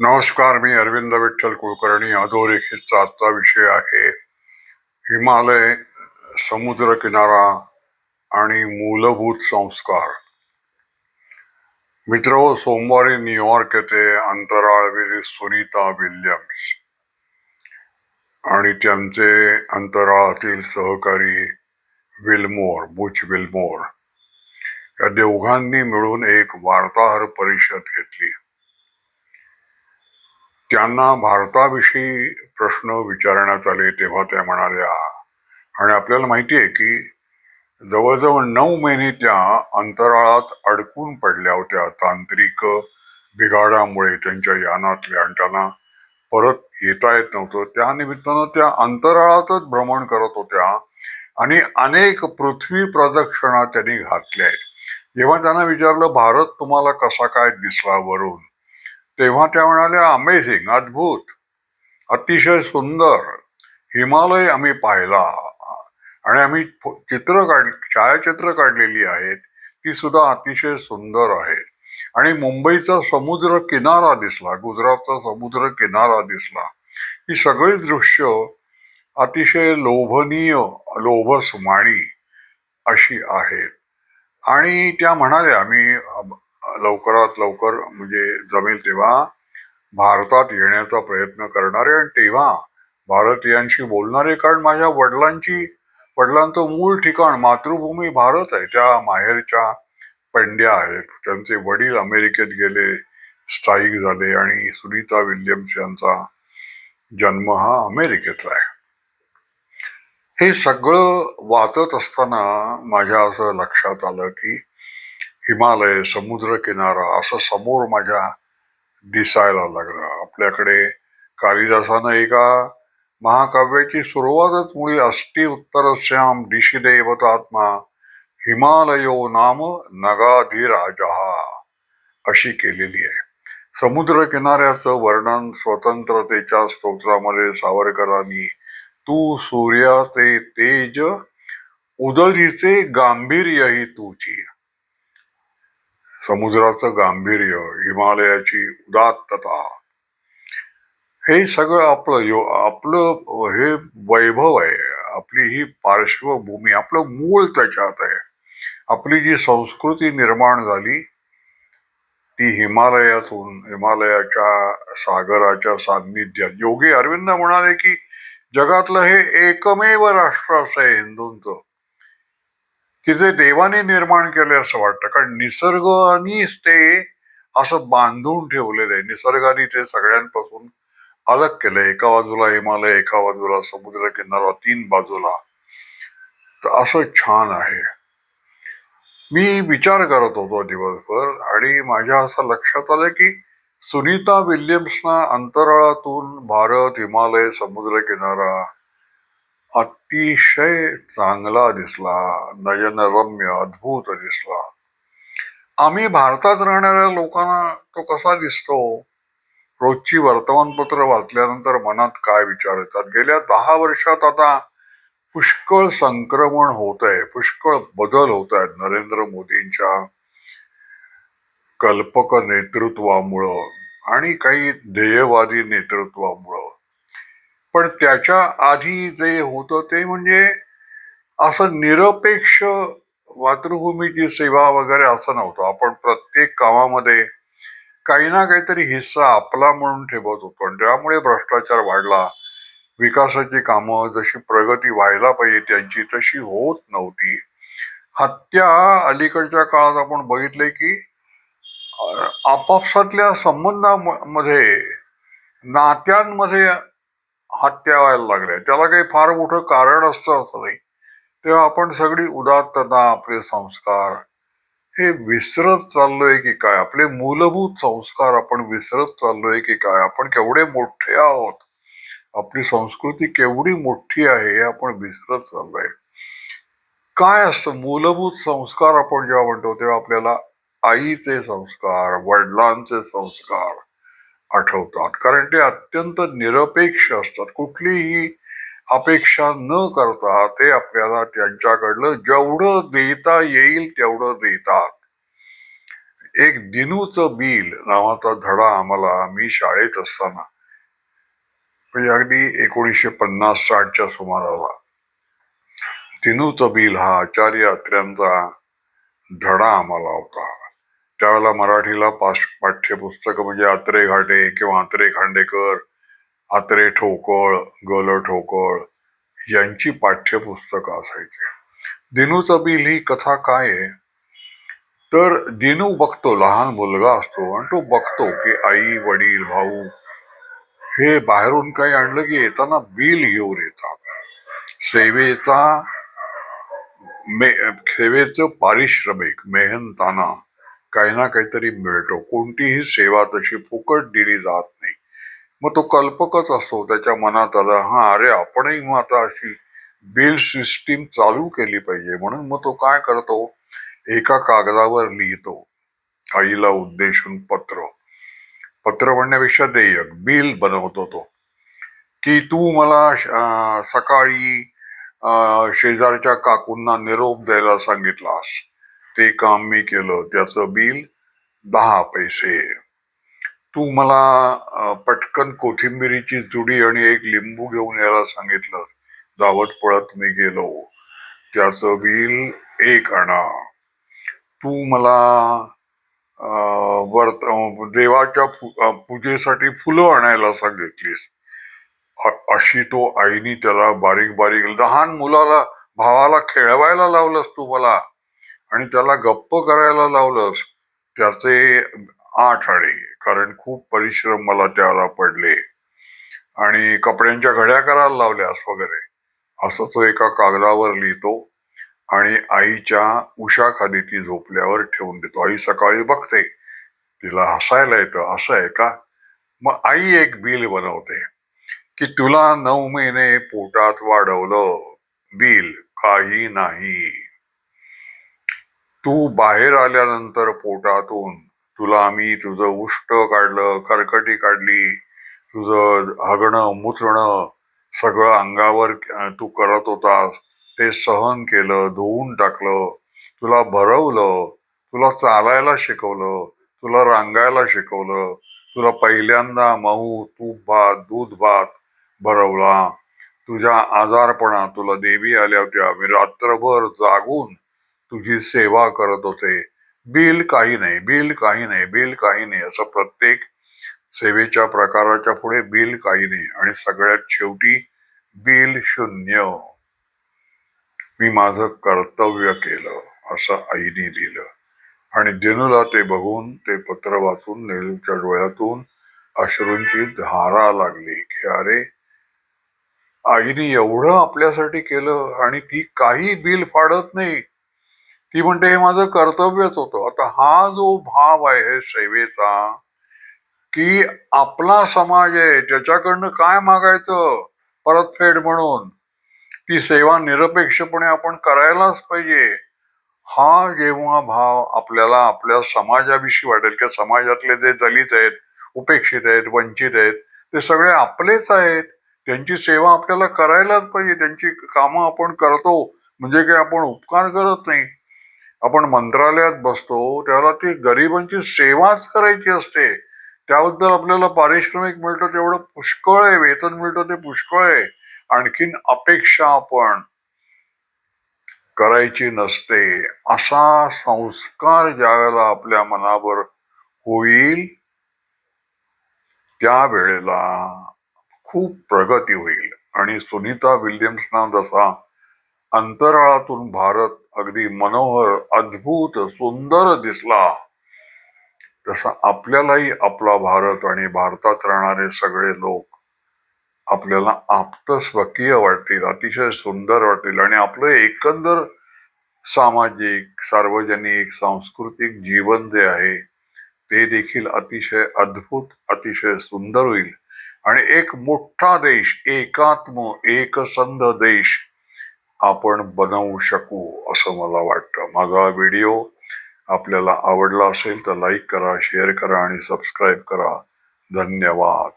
नमस्कार मी अरविंद विठ्ठल कुलकर्णी. अधोरेखितचा आजचा विषय आहे हिमालय समुद्र किनारा आणि मूलभूत संस्कार. मित्र सोमवारी न्यूयॉर्क येथे अंतराळवीर सुनीता विल्यम्स आणि त्यांचे अंतराळातील सहकारी विल्मोर बुच विल्मोर या दोघांनी मिळून एक वार्ताहर परिषद घेतली. त्यांना भारताविषयी प्रश्न विचारण्यात आले तेव्हा त्या म्हणाल्या आणि आपल्याला माहिती आहे की जवळजवळ नऊ महिने त्या अंतराळात अडकून पडल्या होत्या. तांत्रिक बिघाडामुळे त्यांच्या यानातल्या आणि त्यांना परत येता येत नव्हतं. त्या निमित्तानं त्या अंतराळातच भ्रमण करत होत्या आणि अनेक पृथ्वी प्रदक्षिणा त्यांनी घातल्या आहेत. जेव्हा त्यांना विचारलं भारत तुम्हाला कसा काय दिसला वरून? तेव्हा त्या म्हणाल्या अमेझिंग अद्भुत अतिशय सुंदर हिमालय आम्ही पाहिला. आणि आम्ही चित्र काढ छायाचित्र काढलेली आहेत. ती सुद्धा अतिशय सुंदर आहेत आणि मुंबईचा समुद्र किनारा दिसला गुजरातचा समुद्र किनारा दिसला. ही सगळी दृश्य अतिशय लोभनीय लोभसमाणी अशी आहेत. आणि त्या म्हणाल्या मी लवकरात लवकर म्हणजे जमेल तेव्हा भारतात येण्याचा प्रयत्न करणारे आणि तेव्हा भारतीयांशी बोलणारे कारण माझ्या वडिलांची वडिलांचं मूळ ठिकाण मातृभूमी भारत आहे. त्या माहेरच्या पंड्या आहेत. त्यांचे वडील अमेरिकेत गेले स्थायिक झाले आणि सुनीता विल्यम्स यांचा जन्म हा अमेरिकेतला आहे. हे सगळं वाचत असताना माझ्या असं लक्षात आलं की हिमालय समुद्र किनारा असं समोर माझ्या दिसायला लागलं. आपल्याकडे कालिदासानं एका महाकाव्याची सुरुवातच मुळी अष्टी उत्तरस्याम दिशी देवतात्मा हिमालयो नाम नगाधिराजहा अशी केलेली आहे. समुद्र किनाऱ्याचं वर्णन स्वतंत्रतेच्या स्तोत्रामध्ये सावरकरांनी तू सूर्याचे तेज उदरीचे गांभीर्यही तुझी. समुद्राचं गांभीर्य हिमालयाची उदात्तता. हे सगळं आपलं यो आपलं हे वैभव आहे. आपली ही पार्श्वभूमी आपलं मूळ त्याच्यात आहे. आपली जी संस्कृती निर्माण झाली ती हिमालयातून हिमालयाच्या सागराच्या सान्निध्यात. योगी अरविंद म्हणाले की जगातलं हे एकमेव राष्ट्र असं आहे हिंदूंचं. की जे देवाने निर्माण केले असं वाटतं. कारण निसर्गानेच ते असं बांधून ठेवलेलं आहे. निसर्गाने ते सगळ्यांपासून अलग केलंय. एका बाजूला हिमालय एका बाजूला समुद्र किनारा तीन बाजूला. तर असं छान आहे. मी विचार करत होतो दिवसभर आणि माझ्या असं लक्षात आलं की सुनीता विल्यम्सना अंतराळातून भारत हिमालय समुद्र किनारा अतिशय चांगला दिसला नयनरम्य अद्भुत दिसला. आम्ही भारतात राहणाऱ्या लोकांना तो कसा दिसतो? रोजची वर्तमानपत्र वाचल्यानंतर मनात काय विचार येतात? गेल्या दहा वर्षात आता पुष्कळ संक्रमण होत आहे पुष्कळ बदल होत आहेत नरेंद्र मोदींच्या कल्पक नेतृत्वामुळं आणि काही ध्येयवादी नेतृत्वामुळं. पण त्याच्या आधी जे होतं ते म्हणजे असं निरपेक्ष मातृभूमीची सेवा वगैरे असं नव्हतं. आपण प्रत्येक कामामध्ये काही ना काहीतरी हिस्सा आपला म्हणून ठेवत होतो. आणि त्यामुळे भ्रष्टाचार वाढला. विकासाची कामं जशी प्रगती व्हायला पाहिजे त्यांची तशी होत नव्हती. हत्या अलीकडच्या काळात आपण बघितले की आपापसातल्या संबंधामध्ये नात्यांमध्ये हत्या व्हायला लागल्या. त्याला काही फार मोठं कारण असतं असं नाही. तेव्हा आपण सगळी उदात्तता आपले संस्कार हे विसरत चाललोय की काय? आपले मूलभूत संस्कार आपण विसरत चाललोय की काय? आपण केवढे मोठे आहोत? आपली संस्कृती केवढी मोठी आहे हे आपण विसरत चाललोय. काय असतं? मूलभूत संस्कार आपण जेव्हा म्हणतो तेव्हा आपल्याला आईचे संस्कार वडिलांचे संस्कार आठवतात. कारण ते अत्यंत निरपेक्ष असतात. कुठलीही अपेक्षा न करता ते आपल्याला त्यांच्याकडलं जेवढं देता येईल तेवढं देतात. एक दिनूचं बिल नावाचा धडा आम्हाला मी शाळेत असताना म्हणजे अगदी एकोणीसशे पन्नास साठच्या सुमाराला दिनूचं बिल हा आचार्य अत्र्यांचा धडा आम्हाला होता. त्यावेळेला मराठीला पास पाठ्यपुस्तकं म्हणजे आत्रे घाटे किंवा आत्रे खांडेकर आत्रे ठोकळ गल ठोकळ यांची पाठ्यपुस्तकं असायची. दिनू बिल ही कथा काय आहे? तर दिनू बघतो लहान मुलगा असतो आणि तो बघतो की आई वडील भाऊ हे बाहेरून काही आणलं की येताना बिल घेऊन येतात. सेवेचा मे सेवेचं पारिश्रमिक मेहनताना काही ना काहीतरी मिळतो. कोणतीही सेवा तशी फुकट दिली जात नाही. मग तो कल्पकच असतो. त्याच्या मनात आला हा अरे आपणही मग आता अशी बिल सिस्टीम चालू केली पाहिजे. म्हणून मग तो काय करतो? एका कागदावर लिहितो. आईला उद्देशून पत्र. पत्र म्हणण्यापेक्षा देयक. बिल बनवतो तो. की तू मला सकाळी शेजारच्या काकूंना निरोप द्यायला सांगितलास. ते काम मी केलं त्याचं बिल दहा पैसे. तू मला पटकन कोथिंबिरीची जुडी आणि एक लिंबू घेऊन यायला सांगितलं. धावत पळत मी गेलो. त्याचं बिल एक आणा. तू मला अं, वर्त देवाच्या पूजेसाठी फुलं आणायला सांगितलीस. अशी तो आईनी त्याला बारीक बारीक लहान मुलाला भावाला खेळवायला लावलंस तू मला. आणि त्याला गप्प करायला लावलंस त्याचे आठ आणे कारण खूप परिश्रम मला त्याला पडले. आणि कपड्यांच्या घड्या करायला लावल्यास वगैरे. असं तो एका कागदावर लिहितो आणि आईच्या उशाखाली ती झोपल्यावर ठेवून देतो. आई सकाळी बघते. तिला हसायला येतं. असं आहे का? मग आई एक बिल बनवते की तुला नऊ महिने पोटात वाढवलं. बिल काही नाही. तू बाहेर आल्यानंतर पोटातून तुला आम्ही तुझं उष्ट काढलं करकटी काढली तुझं हगणं मुतणं सगळं अंगावर तू करत होतास. ते सहन केलं धुवून टाकलं तुला भरवलं तुला चालायला शिकवलं तुला रांगायला शिकवलं तुला पहिल्यांदा मऊ तूप भात दूध भात भरवला. तुझ्या आजारपणा तुला देवी आल्या होत्या. मी रात्रभर जागून तुझी सेवा करत होते. बिल काही नाही बिल काही नाही बिल काही नाही. असं प्रत्येक सेवेच्या प्रकाराच्या पुढे बिल काही नाही. आणि सगळ्यात शेवटी बिल शून्य. मी माझं कर्तव्य केलं असं आईने लिहिलं आणि दिनूला ते बघून ते पत्र वाचून नेहरूच्या डोळ्यातून अश्रूंची धारा लागली की अरे आईने एवढं आपल्यासाठी केलं आणि ती काही बिल फाडत नाही. ती म्हणते हे माझं कर्तव्यच होतं. आता हा जो भाव आहे सेवेचा की आपला समाज आहे त्याच्याकडनं काय मागायचं परतफेड म्हणून ती सेवा निरपेक्षपणे आपण करायलाच पाहिजे. हा जेव्हा भाव आपल्याला आपल्या समाजाविषयी वाटेल किंवा समाजातले जे दलित आहेत उपेक्षित आहेत वंचित आहेत ते सगळे आपलेच आहेत त्यांची सेवा आपल्याला करायलाच पाहिजे त्यांची कामं आपण करतो म्हणजे काही आपण उपकार करत नाही. आपण मंत्रालयात बसतो त्याला ती गरिबांची सेवाच करायची असते. त्याबद्दल आपल्याला पारिश्रमिक मिळतं तेवढं पुष्कळ आहे वेतन मिळतं ते पुष्कळ आहे. आणखीन अपेक्षा आपण करायची नसते. असा संस्कार ज्या वेळेला आपल्या मनावर होईल त्या वेळेला खूप प्रगती होईल. आणि सुनीता विल्यम्सना जसा अंतराळातून भारत अगदी मनोहर अद्भुत सुंदर दिसला. तसा आपल्यालाही आपला भारत आणि भारतात राहणारे सगळे लोक आपल्याला आप्तस्वकीय वाटतील अतिशय सुंदर वाटतील आणि आपलं एकंदर सामाजिक सार्वजनिक सांस्कृतिक जीवन जे आहे ते देखील अतिशय अद्भुत अतिशय सुंदर होईल. आणि एक मोठा देश एकात्म एकसंध देश आपण बनवू शकू असं मला वाटतं. माझा व्हिडिओ आपल्याला आवडला असेल तर लाईक करा शेअर करा आणि सबस्क्राईब करा. धन्यवाद.